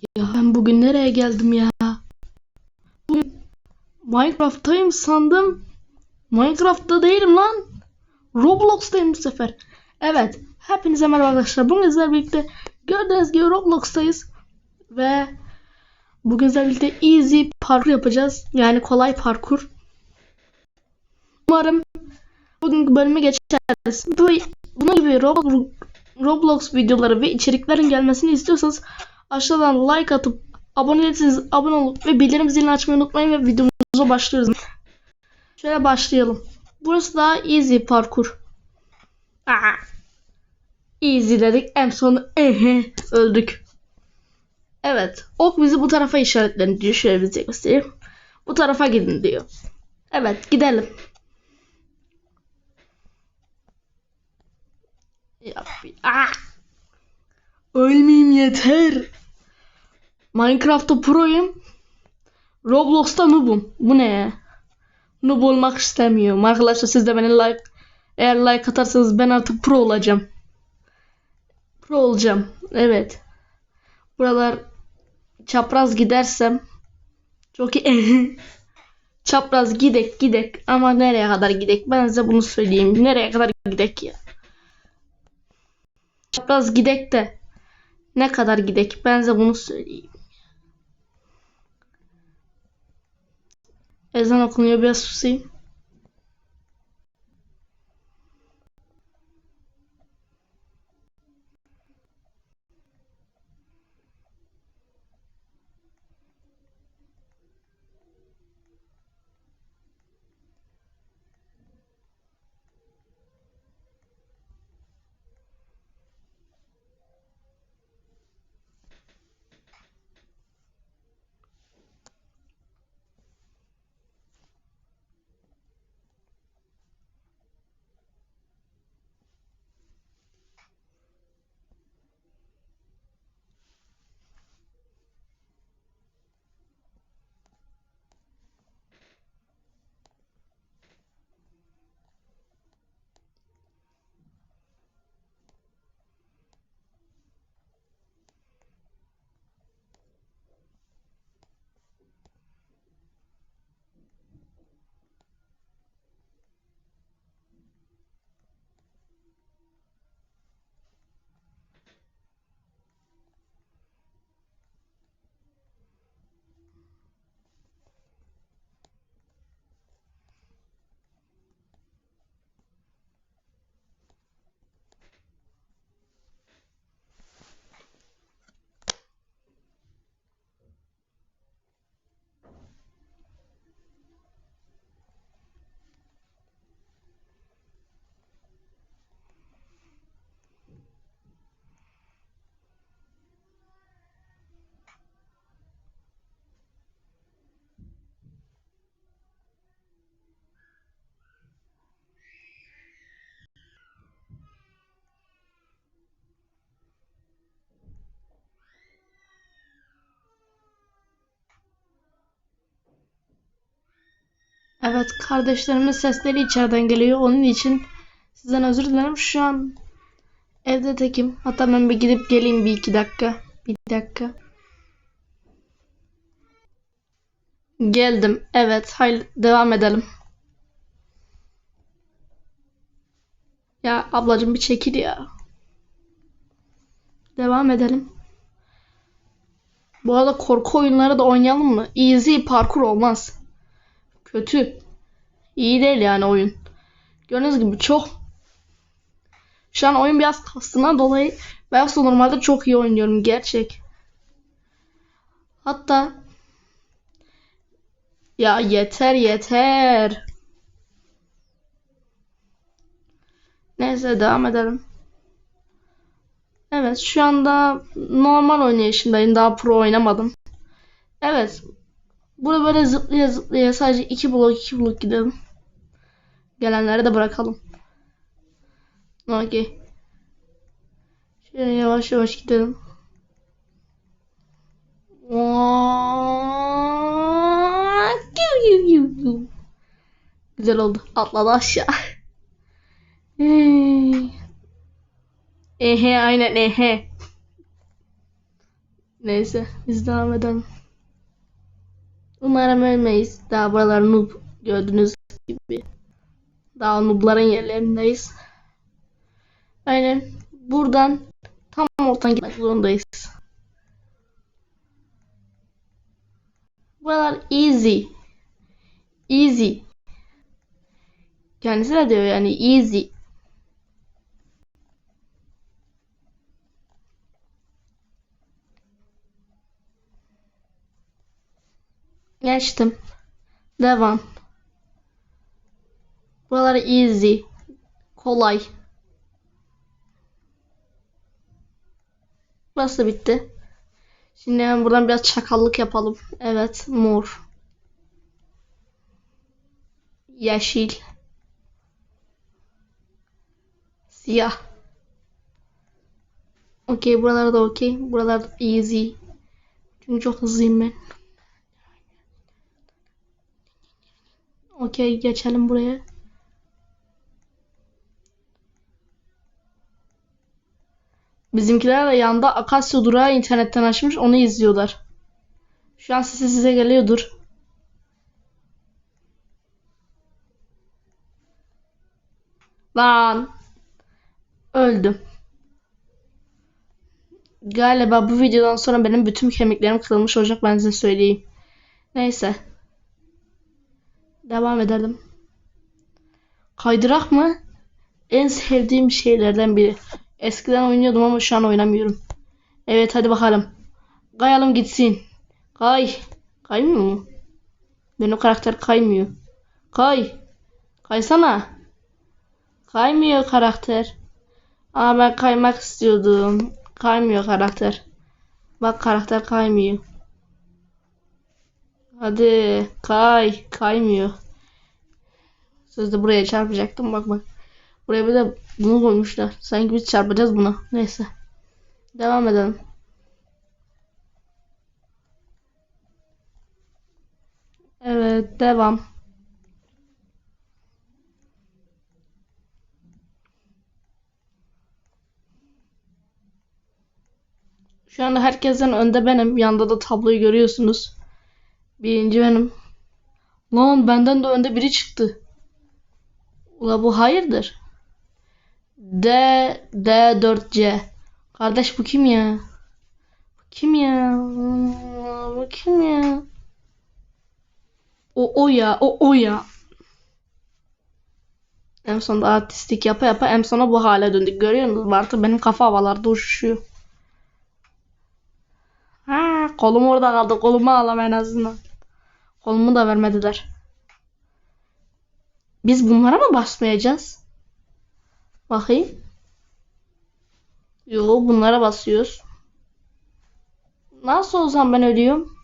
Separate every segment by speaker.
Speaker 1: Ya ben bugün nereye geldim ya? Bugün Minecraft'tayım sandım. Minecraft'ta değilim lan. Roblox'tayım bu sefer. Evet. Hepinize merhaba arkadaşlar. Bugün sizlerle birlikte gördüğünüz gibi Roblox'tayız. Ve bugün sizlerle birlikte easy parkur yapacağız. Yani kolay parkur. Umarım bugünkü bölüme geçeriz. Bu, bunun gibi Roblox, Roblox videoları ve içeriklerin gelmesini istiyorsanız aşağıdan like atıp abone değilseniz abone olup ve bildirim zilini açmayı unutmayın ve videomuza başlıyoruz. Şöyle başlayalım. Burası daha easy parkur. Aa. Easy dedik en sonu ehe öldük. Evet. Ok bizi bu tarafa işaretlerini diyor. Şöyle bize göstereyim. Bu tarafa gidin diyor. Evet gidelim. Ya, aa! Ölmeyeyim yeter. Minecraft'ta proyum. Roblox'ta noob'um. Bu ne ya? Noob olmak istemiyorum. Arkadaşlar siz de beni like eğer like atarsanız ben artık pro olacağım. Pro olacağım. Evet. Buralar çapraz gidersem çok iyi. çapraz gidek gidek ama nereye kadar gidek? Ben size bunu söyleyeyim. Nereye kadar gidek ya? Çapraz gidek de ne kadar gidek? Ben size bunu söyleyeyim. ez anok nio behar zuzi. Evet kardeşlerimin sesleri içeriden geliyor. Onun için sizden özür dilerim. Şu an evde tekim. Hatta ben bir gidip geleyim bir iki dakika. Bir dakika. Geldim. Evet. Hayır devam edelim. Ya ablacığım bir çekil ya. Devam edelim. Bu arada korku oyunları da oynayalım mı? Easy parkur olmaz. Kötü. İyi değil yani oyun. Gördüğünüz gibi çok. Şu an oyun biraz kastından dolayı ben aslında normalde çok iyi oynuyorum gerçek. Hatta ya yeter yeter. Neyse devam edelim. Evet şu anda normal oynayışındayım. Daha pro oynamadım. Evet Burada böyle zıplaya zıplaya sadece iki blok iki blok gidelim. Gelenleri de bırakalım. Okey. Şöyle yavaş yavaş gidelim. Güzel oldu. Atladı aşağı. Ehe aynen ehe. Neyse biz devam edelim. Umarım ölmeyiz. Daha buralar noob gördüğünüz gibi. Daha noobların yerlerindeyiz. Aynen buradan tam ortadan gitmek zorundayız. Buralar easy. Easy. Kendisi de diyor yani easy. Geçtim. Devam. Buralar easy. Kolay. Burası bitti. Şimdi hemen buradan biraz çakallık yapalım. Evet, mor. Yeşil. Siyah. Okey, buralar da okey. Buralar da easy. Çünkü çok hızlıyım ben. Okey, geçelim buraya. Bizimkiler de yanda Akasya durağı internetten açmış onu izliyorlar. Şu an sesi size geliyordur. Lan. Öldüm. Galiba bu videodan sonra benim bütün kemiklerim kırılmış olacak ben size söyleyeyim. Neyse. Devam edelim. Kaydırak mı? En sevdiğim şeylerden biri. Eskiden oynuyordum ama şu an oynamıyorum. Evet hadi bakalım. Kayalım gitsin. Kay. Kaymıyor mu? Benim karakter kaymıyor. Kay. Kaysana. Kaymıyor karakter. Aa ben kaymak istiyordum. Kaymıyor karakter. Bak karakter kaymıyor. Hadi kay. Kaymıyor. Sözde buraya çarpacaktım. Bak bak. Buraya bir de bunu koymuşlar. Sanki biz çarpacağız buna. Neyse. Devam edelim. Evet devam. Şu anda herkesten önde benim. Yanda da tabloyu görüyorsunuz. Birinci benim. Lan benden de önde biri çıktı. Ula bu hayırdır? D D4C. Kardeş bu kim ya? Bu kim ya? Bu kim ya? O o ya, o o ya. En sonunda artistik yapa yapa en sona bu hale döndük. Görüyor musunuz? Artık benim kafa havalarda uçuşuyor. Ha, kolum orada kaldı. Kolumu alam en azından. Kolumu da vermediler. Biz bunlara mı basmayacağız? Bakayım. Yo bunlara basıyoruz. Nasıl olsam ben ölüyorum?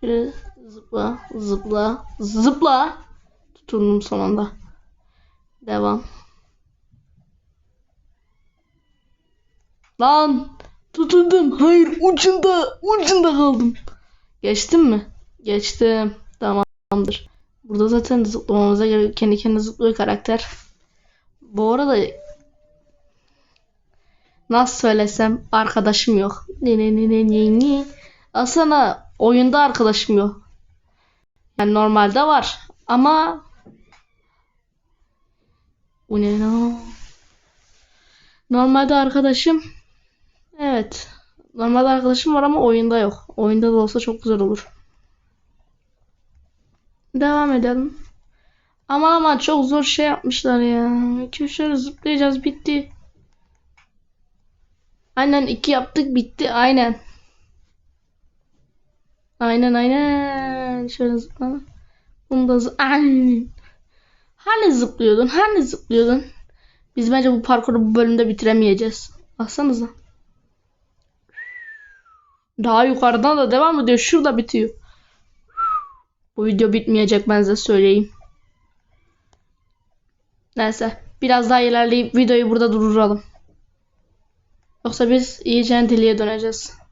Speaker 1: Şöyle zıpla, zıpla, zıpla. Tutundum sonunda. Devam. Lan tutundum. Hayır ucunda, ucunda kaldım. Geçtim mi? Geçtim. Tamamdır. Burada zaten zıplamamıza gerek kendi kendine zıplıyor karakter. Bu arada nasıl söylesem arkadaşım yok. Ne ne ne ne ne ne. Aslında oyunda arkadaşım yok. Yani normalde var ama ne lan? Normalde arkadaşım evet. Normalde arkadaşım var ama oyunda yok. Oyunda da olsa çok güzel olur. Devam edelim. Aman aman çok zor şey yapmışlar ya. İki şöyle zıplayacağız bitti. Aynen iki yaptık bitti aynen. Aynen aynen. Şöyle zıpla. Bunu da aynen. Hani zıplıyordun? Hani zıplıyordun? Biz bence bu parkuru bu bölümde bitiremeyeceğiz. Baksanıza. Daha yukarıdan da devam ediyor. Şurada bitiyor. Bu video bitmeyecek ben size söyleyeyim. Neyse. Biraz daha ilerleyip videoyu burada durduralım. Yoksa biz iyice deliye döneceğiz.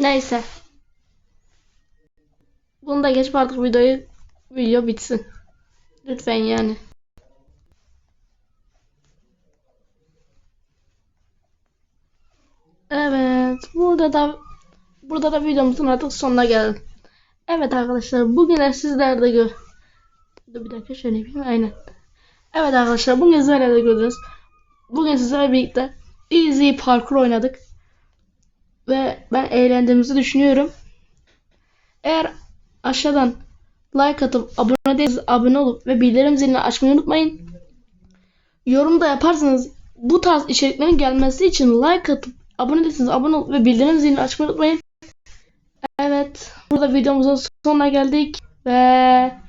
Speaker 1: Neyse. Bunu da geçip artık videoyu video bitsin. Lütfen yani. Evet, burada da burada da videomuzun artık sonuna geldim. Evet arkadaşlar, bugün de sizler de gör. Dur bir dakika şöyle yapayım. Aynen. Evet arkadaşlar, bugün sizlerle gördünüz. Bugün sizlerle birlikte Easy Parkur oynadık. Ve ben eğlendiğimizi düşünüyorum. Eğer aşağıdan like atıp abone değilseniz abone olup ve bildirim zilini açmayı unutmayın. Yorum da yaparsanız bu tarz içeriklerin gelmesi için like atıp abone değilseniz abone olup ve bildirim zilini açmayı unutmayın. Evet. Burada videomuzun sonuna geldik ve bye.